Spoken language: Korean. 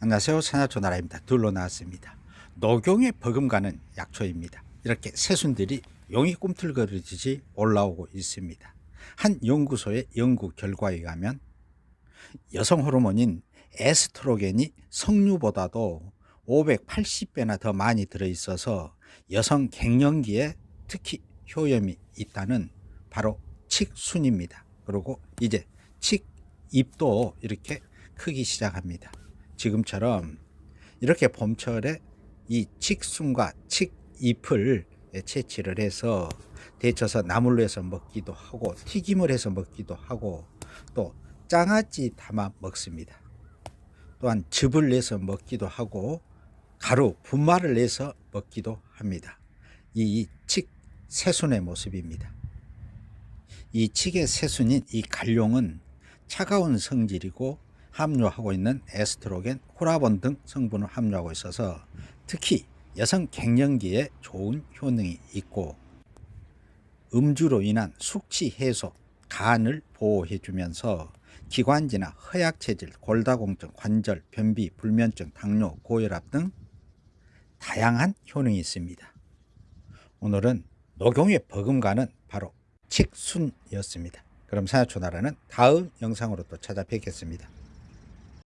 안녕하세요. 산야초 나라입니다. 둘로 나왔습니다. 녹용에 버금가는 약초입니다. 이렇게 새순들이 용이 꿈틀거리듯이 올라오고 있습니다. 한 연구소의 연구 결과에 의하면 여성 호르몬인 에스트로겐이 성류보다도 580배나 더 많이 들어있어서 여성 갱년기에 특히 효염이 있다는 바로 칙순입니다. 그리고 이제 칙입도 이렇게 크기 시작합니다. 지금처럼 이렇게 봄철에 이 칡순과 칡잎을 채취를 해서 데쳐서 나물로 해서 먹기도 하고 튀김을 해서 먹기도 하고 또 장아찌 담아 먹습니다. 또한 즙을 내서 먹기도 하고 가루, 분말을 내서 먹기도 합니다. 이 칡 새순의 모습입니다. 이 칡의 새순인 이 갈룡은 차가운 성질이고 함유하고 있는 에스트로겐, 호라본 등 성분을 함유하고 있어서 특히 여성 갱년기에 좋은 효능이 있고 음주로 인한 숙취 해소, 간을 보호해 주면서 기관지나 허약 체질, 골다공증, 관절, 변비, 불면증, 당뇨, 고혈압 등 다양한 효능이 있습니다. 오늘은 녹용에 버금가는 바로 칡순이었습니다. 그럼 사야초나라는 다음 영상으로 또 찾아뵙겠습니다.